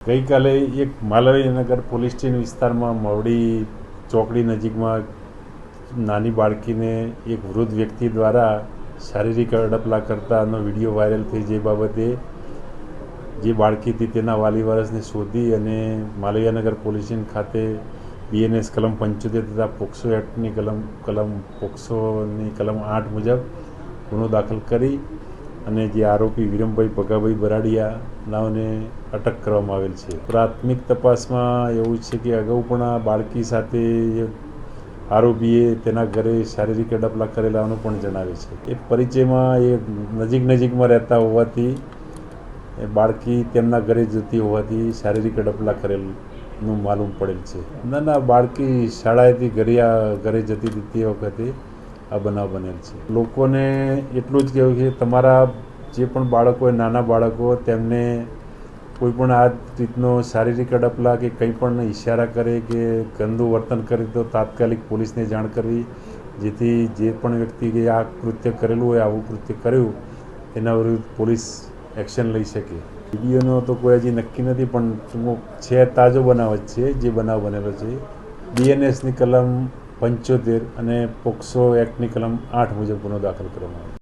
ગઈકાલે એક Malviyanagar police station વિસ્તારમાં મવડી ચોકડી નજીકમાં નાની બાળકીને એક વૃદ્ધ વ્યક્તિ દ્વારા શારીરિક અડપલા કરતાનો વીડિયો વાયરલ થઈ જે બાબતે જે બાળકી હતી તેના વાલી વારસને શોધી અને માલવીયાનગર પોલીસ સ્ટેશન ખાતે બીએનએસ કલમ પંચોતેર તથા પોક્સો એક્ટની કલમ કલમ પોક્સોની કલમ આઠ મુજબ ગુનો દાખલ કરી અને જે આરોપી વિરમભાઈ ભગાભાઈ બરાડિયા નાઓને અટક કરવામાં આવેલ છે. પ્રાથમિક તપાસમાં એવું છે કે અગાઉ પણ આ બાળકી સાથે આરોપીએ તેના ઘરે શારીરિક અડપલા કરેલાનું પણ જણાવે છે. એ પરિચયમાં એ નજીક નજીકમાં રહેતા હોવાથી, એ બાળકી તેમના ઘરે જતી હોવાથી શારીરિક અડપલા કરેલનું માલુમ પડેલ છે. ના ના બાળકી શાળાએથી ઘરે ઘરે જતી હતી તે વખતે આ બનાવ બનેલ છે. લોકોને એટલું જ કહેવું કે તમારા જે પણ બાળકો નાના બાળકો તેમને કોઈ પણ આ રીતનો શારીરિક અડપલા કે કંઈ પણ ઈશારા કરે કે ગંદુ વર્તન કરે તો તાત્કાલિક પોલીસને જાણ કરવી. જેથી જે પણ વ્યક્તિ કે આ કૃત્ય કરેલું હોય, આવું કૃત્ય કર્યું, એના વિરુદ્ધ પોલીસ એક્શન લઈ શકે. વિડીયોનો તો કોઈ હજી નક્કી નથી, પણ છે, તાજો બનાવ જ છે, જે બનાવ બનેલો છે. બીએનએસની કલમ પંચોતેર અને પોક્સો એક્ટની કલમ આઠ મુજબ ગુનો દાખલ કરવામાં આવ્યો